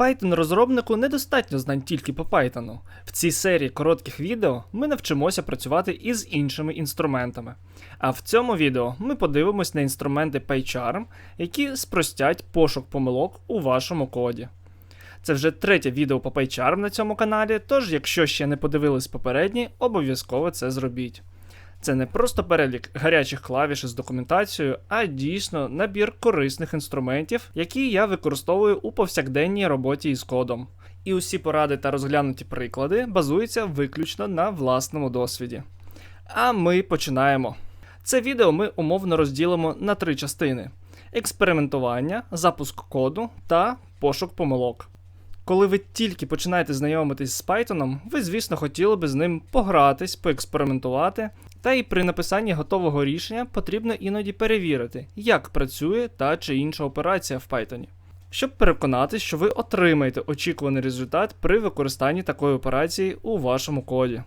Python-розробнику недостатньо знань тільки по Python. В цій серії коротких відео ми навчимося працювати із іншими інструментами. А в цьому відео ми подивимось на інструменти PyCharm, які спростять пошук помилок у вашому коді. Це вже третє відео по PyCharm на цьому каналі, тож якщо ще не подивились попередні, обов'язково це зробіть. Це не просто перелік гарячих клавіш із документацією, а дійсно набір корисних інструментів, які я використовую у повсякденній роботі із кодом. І усі поради та розглянуті приклади базуються виключно на власному досвіді. А ми починаємо. Це відео ми умовно розділимо на три частини: експериментування, запуск коду та пошук помилок. Коли ви тільки починаєте знайомитись з Python, ви, звісно, хотіли би з ним погратись, поекспериментувати, та і при написанні готового рішення потрібно іноді перевірити, як працює та чи інша операція в Python. Щоб переконатись, що ви отримаєте очікуваний результат при використанні такої операції у вашому коді.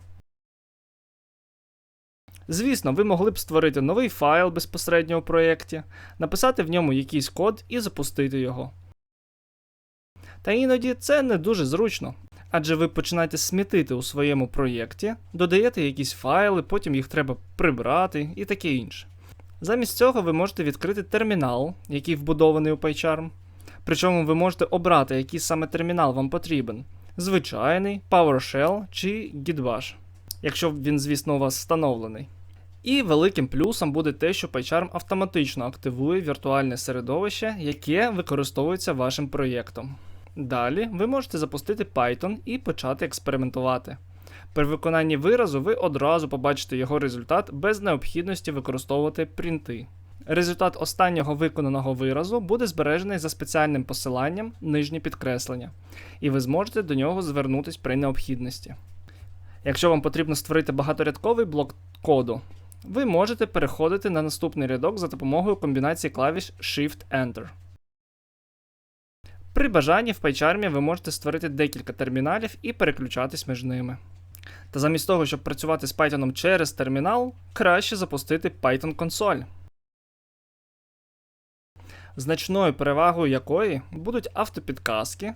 Звісно, ви могли б створити новий файл безпосередньо у проєкті, написати в ньому якийсь код і запустити його. Та іноді це не дуже зручно, адже ви починаєте смітити у своєму проєкті, додаєте якісь файли, потім їх треба прибрати і таке інше. Замість цього ви можете відкрити термінал, який вбудований у PyCharm. Причому ви можете обрати, який саме термінал вам потрібен: звичайний, PowerShell чи Gitbash, якщо він, звісно, у вас встановлений. І великим плюсом буде те, що PyCharm автоматично активує віртуальне середовище, яке використовується вашим проєктом. Далі ви можете запустити Python і почати експериментувати. При виконанні виразу ви одразу побачите його результат без необхідності використовувати принти. Результат останнього виконаного виразу буде збережений за спеціальним посиланням нижнє підкреслення, і ви зможете до нього звернутися при необхідності. Якщо вам потрібно створити багаторядковий блок коду, ви можете переходити на наступний рядок за допомогою комбінації клавіш Shift-Enter. При бажанні в PyCharm ви можете створити декілька терміналів і переключатись між ними. Та замість того, щоб працювати з Python через термінал, краще запустити Python консоль. Значною перевагою якої будуть автопідказки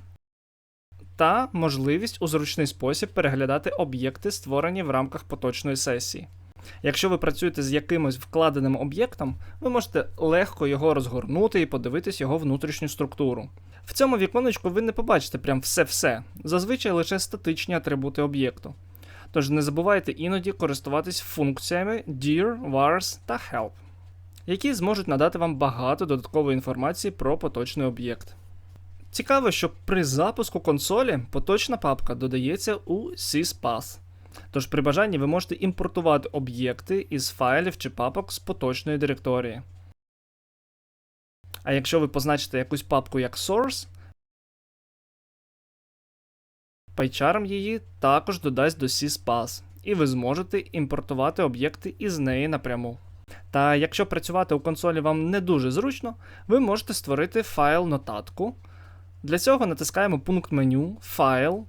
та можливість у зручний спосіб переглядати об'єкти, створені в рамках поточної сесії. Якщо ви працюєте з якимось вкладеним об'єктом, ви можете легко його розгорнути і подивитись його внутрішню структуру. В цьому віконечку ви не побачите прям все-все, зазвичай лише статичні атрибути об'єкту. Тож не забувайте іноді користуватись функціями dir, vars та help, які зможуть надати вам багато додаткової інформації про поточний об'єкт. Цікаво, що при запуску консолі поточна папка додається у syspath. Тож при бажанні ви можете імпортувати об'єкти із файлів чи папок з поточної директорії. А якщо ви позначите якусь папку як source, PyCharm її також додасть до syspath, і ви зможете імпортувати об'єкти із неї напряму. Та якщо працювати у консолі вам не дуже зручно, ви можете створити файл-нотатку. Для цього натискаємо пункт меню Файл,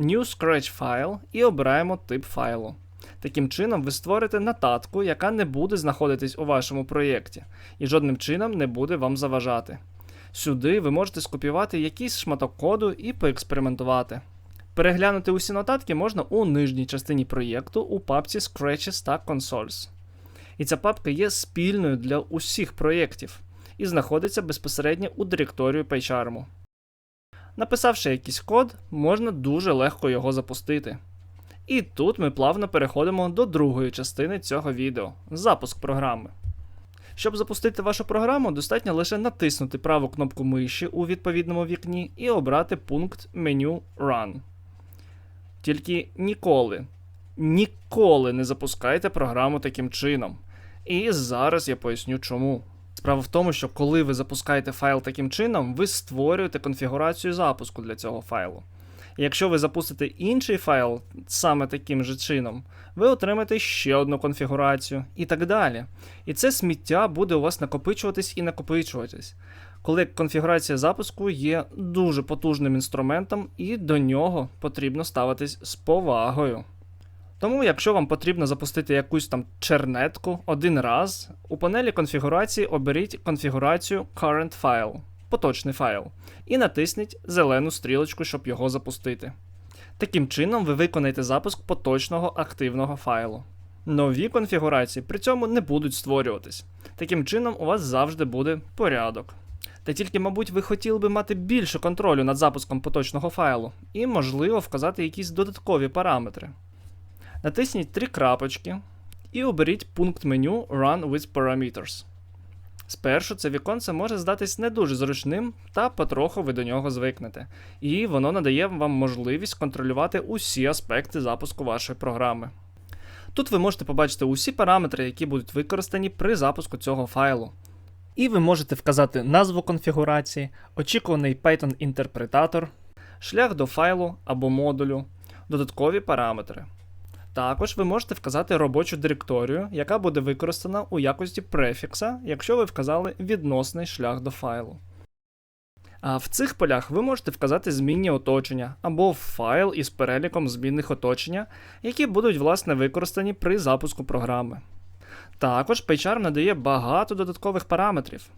New Scratch File і обираємо тип файлу. Таким чином, ви створите нотатку, яка не буде знаходитись у вашому проєкті, і жодним чином не буде вам заважати. Сюди ви можете скопіювати якийсь шматок коду і поекспериментувати. Переглянути усі нотатки можна у нижній частині проєкту у папці Scratches та Consoles. І ця папка є спільною для усіх проєктів і знаходиться безпосередньо у директорію PyCharm. Написавши якийсь код, можна дуже легко його запустити. І тут ми плавно переходимо до другої частини цього відео запуск програми. Щоб запустити вашу програму, достатньо лише натиснути праву кнопку миші у відповідному вікні і обрати пункт меню Run. Тільки ніколи, ніколи не запускайте програму таким чином. І зараз я поясню чому. Справа в тому, що коли ви запускаєте файл таким чином, ви створюєте конфігурацію запуску для цього файлу. І якщо ви запустите інший файл саме таким же чином, ви отримаєте ще одну конфігурацію і так далі. І це сміття буде у вас накопичуватись і накопичуватись. Коли конфігурація запуску є дуже потужним інструментом, і до нього потрібно ставитись з повагою. Тому, якщо вам потрібно запустити якусь там чернетку один раз, у панелі конфігурації оберіть конфігурацію Current File. поточний файл і натисніть зелену стрілочку, щоб його запустити. Таким чином ви виконаєте запуск поточного активного файлу. Нові конфігурації при цьому не будуть створюватись. Таким чином, у вас завжди буде порядок. Та тільки, мабуть, ви хотіли би мати більше контролю над запуском поточного файлу і, можливо, вказати якісь додаткові параметри. Натисніть три крапочки і оберіть пункт меню Run with Parameters. Спершу це віконце може здатись не дуже зручним, та потроху ви до нього звикнете, і воно надає вам можливість контролювати усі аспекти запуску вашої програми. Тут ви можете побачити усі параметри, які будуть використані при запуску цього файлу. І ви можете вказати назву конфігурації, очікуваний Python-інтерпретатор, шлях до файлу або модулю, додаткові параметри. Також ви можете вказати робочу директорію, яка буде використана у якості префікса, якщо ви вказали відносний шлях до файлу. А в цих полях ви можете вказати змінні оточення або файл із переліком змінних оточення, які будуть власне використані при запуску програми. Також PyCharm надає багато додаткових параметрів.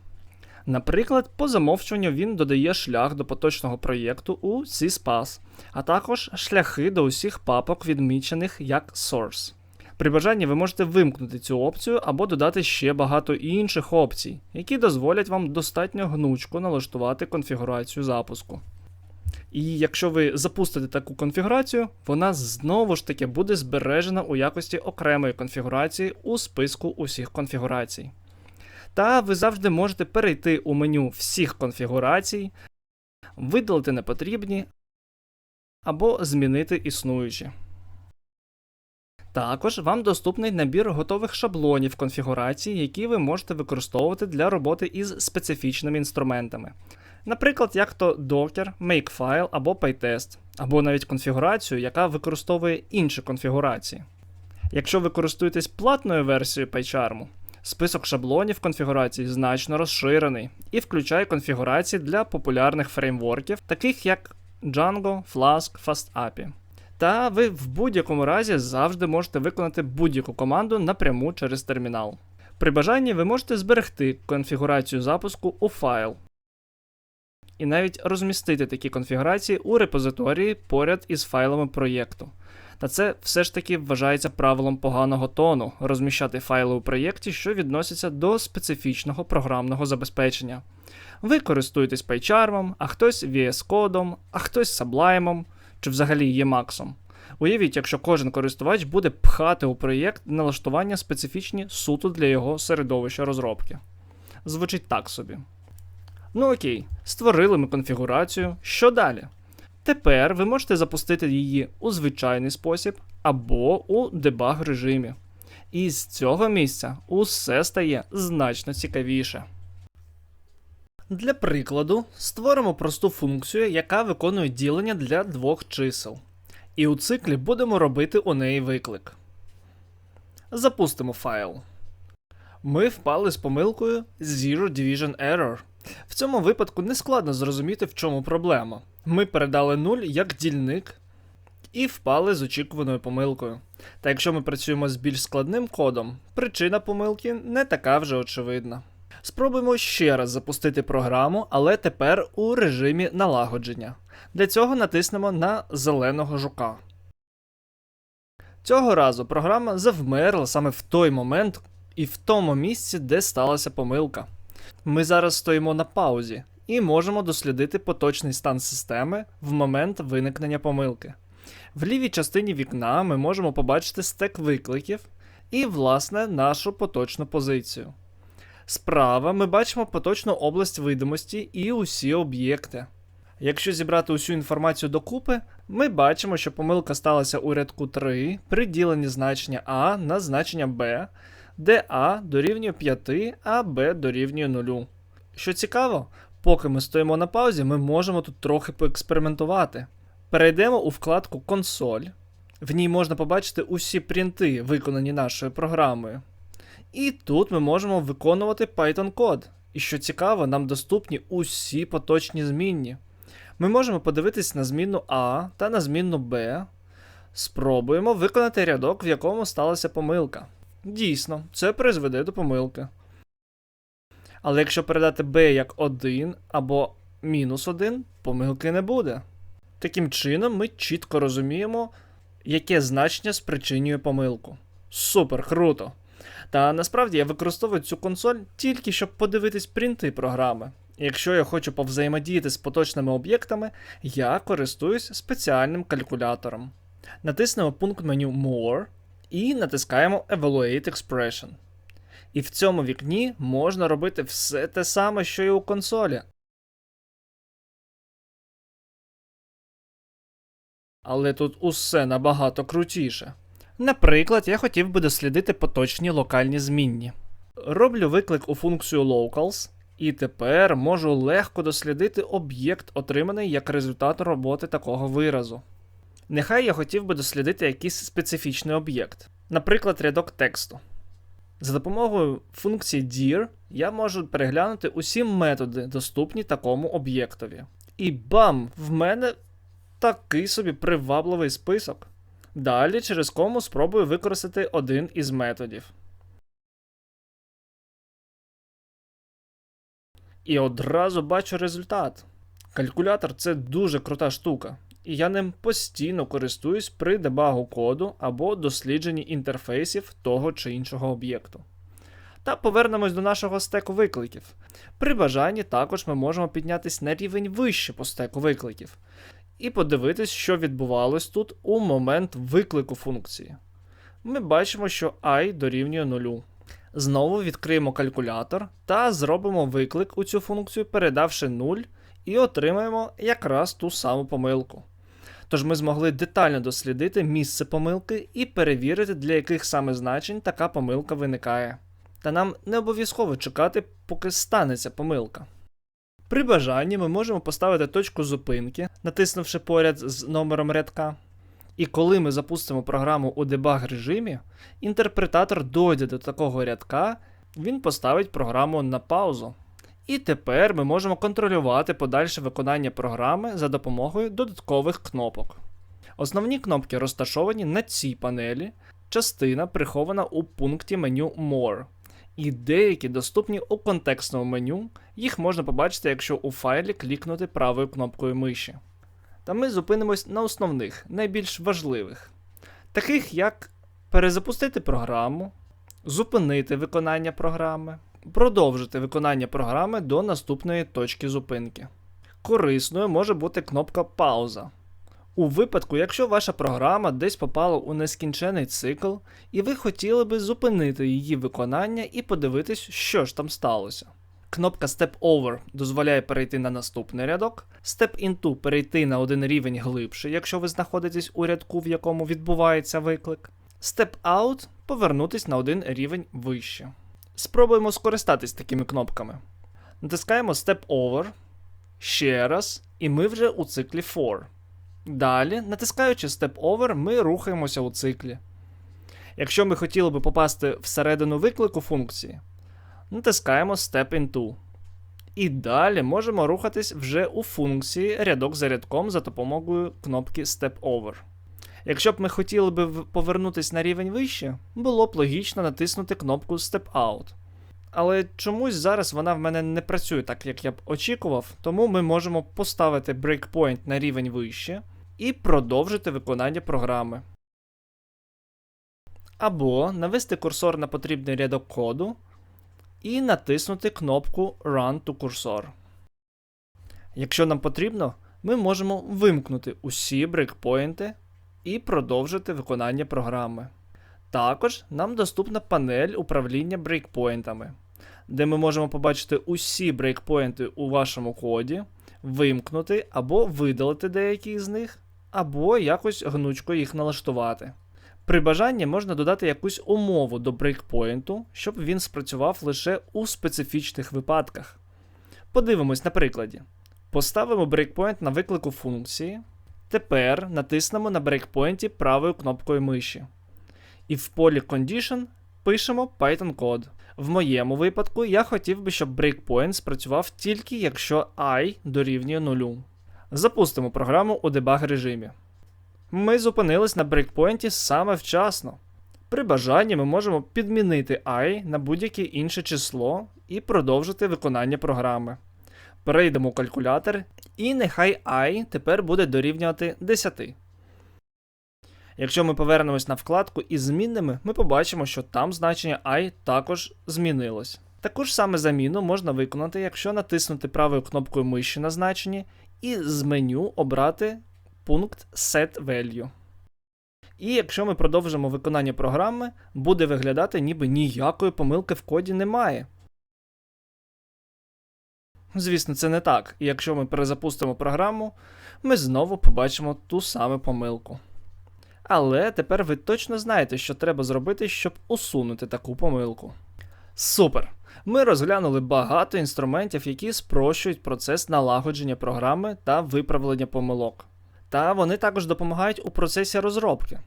Наприклад, по замовчуванню він додає шлях до поточного проєкту у CSPAS, а також шляхи до усіх папок, відмічених як Source. При бажанні ви можете вимкнути цю опцію або додати ще багато інших опцій, які дозволять вам достатньо гнучко налаштувати конфігурацію запуску. І якщо ви запустите таку конфігурацію, вона знову ж таки буде збережена у якості окремої конфігурації у списку усіх конфігурацій. Та ви завжди можете перейти у меню всіх конфігурацій, видалити непотрібні або змінити існуючі. Також вам доступний набір готових шаблонів конфігурацій, які ви можете використовувати для роботи із специфічними інструментами. Наприклад, як то Docker, Makefile або PyTest, або навіть конфігурацію, яка використовує інші конфігурації. Якщо ви користуєтесь платною версією PyCharm, список шаблонів конфігурацій значно розширений і включає конфігурації для популярних фреймворків, таких як Django, Flask, FastAPI. Та ви в будь-якому разі завжди можете виконати будь-яку команду напряму через термінал. При бажанні ви можете зберегти конфігурацію запуску у файл. І навіть розмістити такі конфігурації у репозиторії поряд із файлами проєкту. Та це все ж таки вважається правилом поганого тону розміщати файли у проєкті, що відносяться до специфічного програмного забезпечення. Ви користуєтесь PyCharm, а хтось VS Code, а хтось Sublime чи взагалі Emacs. Уявіть, якщо кожен користувач буде пхати у проєкт налаштування специфічні суто для його середовища розробки. Звучить так собі. Ну окей, створили ми конфігурацію. Що далі? Тепер ви можете запустити її у звичайний спосіб або у дебаг режимі. І з цього місця усе стає значно цікавіше. Для прикладу, створимо просту функцію, яка виконує ділення для двох чисел. І у циклі будемо робити у неї виклик. Запустимо файл. Ми впали з помилкою Zero Division Error. В цьому випадку не складно зрозуміти, в чому проблема. Ми передали 0 як дільник і впали з очікуваною помилкою. Та якщо ми працюємо з більш складним кодом, причина помилки не така вже очевидна. Спробуємо ще раз запустити програму, але тепер у режимі налагодження. Для цього натиснемо на зеленого жука. Цього разу програма завмерла саме в той момент і в тому місці, де сталася помилка. Ми зараз стоїмо на паузі і можемо дослідити поточний стан системи в момент виникнення помилки. В лівій частині вікна ми можемо побачити стек викликів і, власне, нашу поточну позицію. Справа ми бачимо поточну область видимості і усі об'єкти. Якщо зібрати усю інформацію докупи, ми бачимо, що помилка сталася у рядку 3 при діленні значення А на значення Б, де А дорівнює 5, а Б дорівнює 0. Що цікаво, поки ми стоїмо на паузі, ми можемо тут трохи поекспериментувати. Перейдемо у вкладку Консоль. В ній можна побачити усі принти, виконані нашою програмою. І тут ми можемо виконувати Python код. І що цікаво, нам доступні усі поточні змінні. Ми можемо подивитись на змінну А та на змінну Б. Спробуємо виконати рядок, в якому сталася помилка. Дійсно, це призведе до помилки. Але якщо передати b як 1 або мінус 1, помилки не буде. Таким чином, ми чітко розуміємо, яке значення спричинює помилку. Супер, круто! Та насправді я використовую цю консоль тільки щоб подивитись принти програми. Якщо я хочу повзаємодіяти з поточними об'єктами, я користуюсь спеціальним калькулятором. Натиснемо пункт меню More і натискаємо Evaluate Expression. І в цьому вікні можна робити все те саме, що і у консолі. Але тут усе набагато крутіше. Наприклад, я хотів би дослідити поточні локальні змінні. Роблю виклик у функцію locals, і тепер можу легко дослідити об'єкт, отриманий як результат роботи такого виразу. Нехай я хотів би дослідити якийсь специфічний об'єкт, наприклад, рядок тексту. За допомогою функції dir я можу переглянути усі методи, доступні такому об'єктові. І бам! В мене такий собі привабливий список. Далі через кому спробую використати один із методів. І одразу бачу результат. Калькулятор це дуже крута штука, і я ним постійно користуюсь при дебагу коду або дослідженні інтерфейсів того чи іншого об'єкту. Та повернемось до нашого стеку викликів. При бажанні також ми можемо піднятися на рівень вище по стеку викликів і подивитись, що відбувалось тут у момент виклику функції. Ми бачимо, що і дорівнює 0. Знову відкриємо калькулятор та зробимо виклик у цю функцію, передавши 0, і отримаємо якраз ту саму помилку. Тож ми змогли детально дослідити місце помилки і перевірити, для яких саме значень така помилка виникає. Та нам не обов'язково чекати, поки станеться помилка. При бажанні ми можемо поставити точку зупинки, натиснувши поряд з номером рядка. І коли ми запустимо програму у дебаг режимі, інтерпретатор дойде до такого рядка, він поставить програму на паузу. І тепер ми можемо контролювати подальше виконання програми за допомогою додаткових кнопок. Основні кнопки розташовані на цій панелі, частина прихована у пункті меню More. І деякі доступні у контекстному меню, їх можна побачити, якщо у файлі клікнути правою кнопкою миші. Та ми зупинимось на основних, найбільш важливих, таких як перезапустити програму, зупинити виконання програми, продовжити виконання програми до наступної точки зупинки. Корисною може бути кнопка Пауза. У випадку, якщо ваша програма десь попала у нескінчений цикл, і ви хотіли би зупинити її виконання і подивитись, що ж там сталося. Кнопка Step Over дозволяє перейти на наступний рядок, Step Into перейти на один рівень глибше, якщо ви знаходитесь у рядку, в якому відбувається виклик. Step Out повернутись на один рівень вище. Спробуємо скористатись такими кнопками. Натискаємо Step Over. Ще раз, і ми вже у циклі For. Далі, натискаючи Step Over, ми рухаємося у циклі. Якщо ми хотіли би попасти всередину виклику функції, натискаємо Step Into. І далі можемо рухатись вже у функції рядок за рядком за допомогою кнопки Step Over. Якщо б ми хотіли би повернутися на рівень вище, було б логічно натиснути кнопку Step Out. Але чомусь зараз вона в мене не працює так, як я б очікував, тому ми можемо поставити breakpoint на рівень вище і продовжити виконання програми. Або навести курсор на потрібний рядок коду і натиснути кнопку Run to Cursor. Якщо нам потрібно, ми можемо вимкнути усі брейкпоінти і продовжити виконання програми. Також нам доступна панель управління брейкпоінтами, де ми можемо побачити усі брейкпоінти у вашому коді, вимкнути або видалити деякі з них, або якось гнучко їх налаштувати. При бажанні можна додати якусь умову до брейкпоінту, щоб він спрацював лише у специфічних випадках. Подивимось на прикладі. Поставимо брейкпоінт на виклику функції. Тепер натиснемо на брейкпоінті правою кнопкою миші. І в полі Condition пишемо Python код. В моєму випадку я хотів би, щоб breakpoint спрацював тільки якщо і дорівнює 0. Запустимо програму у дебаг режимі. Ми зупинились на брейкпоінті саме вчасно. При бажанні ми можемо підмінити і на будь-яке інше число і продовжити виконання програми. Перейдемо у калькулятор, і нехай і тепер буде дорівнювати 10. Якщо ми повернемось на вкладку із змінними, ми побачимо, що там значення і також змінилось. Таку ж саме заміну можна виконати, якщо натиснути правою кнопкою миші на значенні і з меню обрати пункт Set Value. І якщо ми продовжимо виконання програми, буде виглядати, ніби ніякої помилки в коді немає. Звісно, це не так, і якщо ми перезапустимо програму, ми знову побачимо ту саму помилку. Але тепер ви точно знаєте, що треба зробити, щоб усунути таку помилку. Супер! Ми розглянули багато інструментів, які спрощують процес налагодження програми та виправлення помилок. Та вони також допомагають у процесі розробки.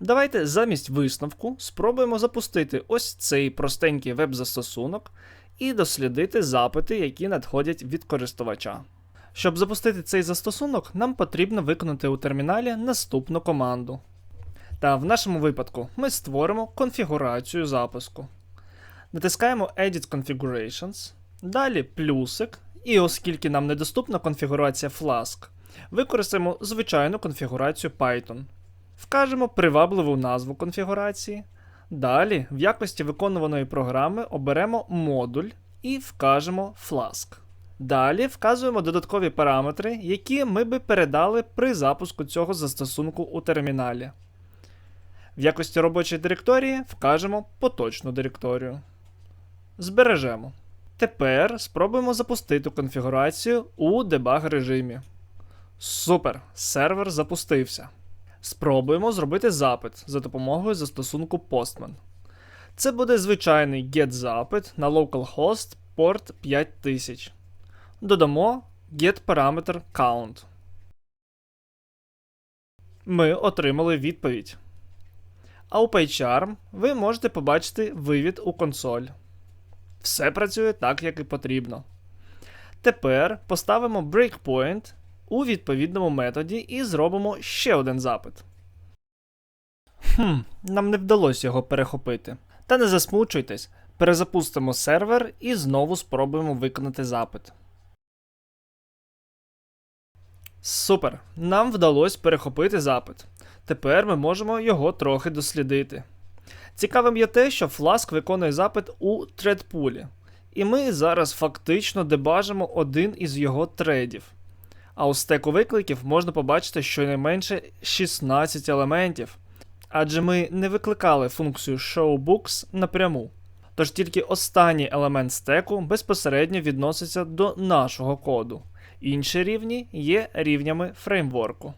Давайте замість висновку спробуємо запустити ось цей простенький веб-застосунок і дослідити запити, які надходять від користувача. Щоб запустити цей застосунок, нам потрібно виконати у терміналі наступну команду. Та в нашому випадку ми створимо конфігурацію запуску. Натискаємо Edit Configurations, далі плюсик, і оскільки нам недоступна конфігурація Flask, використаємо звичайну конфігурацію Python. Вкажемо привабливу назву конфігурації. Далі, в якості виконуваної програми оберемо модуль і вкажемо Flask. Далі вказуємо додаткові параметри, які ми би передали при запуску цього застосунку у терміналі. В якості робочої директорії вкажемо поточну директорію. Збережемо. Тепер спробуємо запустити конфігурацію у дебаг режимі. Супер! Сервер запустився. Спробуємо зробити запит за допомогою застосунку Postman. Це буде звичайний GET-запит на localhost порт 5000. Додамо getParameter count. Ми отримали відповідь. А у PyCharm ви можете побачити вивід у консоль. Все працює так, як і потрібно. Тепер поставимо breakpoint у відповідному методі і зробимо ще один запит. Хм, нам не вдалося його перехопити. Та не засмучуйтесь, перезапустимо сервер і знову спробуємо виконати запит. Супер! Нам вдалося перехопити запит. Тепер ми можемо його трохи дослідити. Цікавим є те, що Flask виконує запит у тредпулі, і ми зараз фактично дебажимо один із його тредів. А у стеку викликів можна побачити щонайменше 16 елементів, адже ми не викликали функцію showBooks напряму. Тож тільки останній елемент стеку безпосередньо відноситься до нашого коду. Інші рівні є рівнями фреймворку.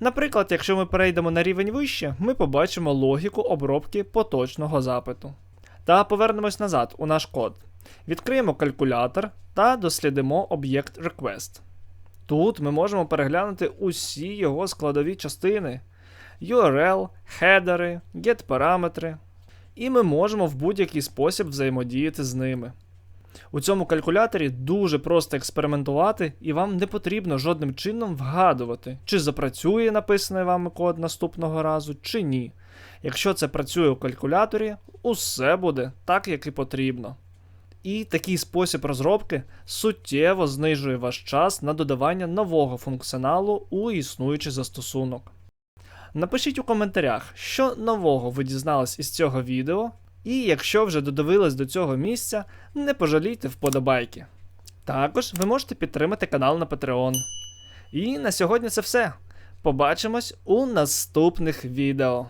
Наприклад, якщо ми перейдемо на рівень вище, ми побачимо логіку обробки поточного запиту. Та повернемось назад у наш код. Відкриємо калькулятор та дослідимо об'єкт request. Тут ми можемо переглянути усі його складові частини: URL, хедери, get-параметри. І ми можемо в будь-який спосіб взаємодіяти з ними. У цьому калькуляторі дуже просто експериментувати, і вам не потрібно жодним чином вгадувати, чи запрацює написаний вами код наступного разу, чи ні. Якщо це працює у калькуляторі, усе буде так, як і потрібно. І такий спосіб розробки суттєво знижує ваш час на додавання нового функціоналу у існуючий застосунок. Напишіть у коментарях, що нового ви дізнались із цього відео, і якщо вже додивились до цього місця, не пожалійте вподобайки. Також ви можете підтримати канал на Patreon. І на сьогодні це все. Побачимось у наступних відео.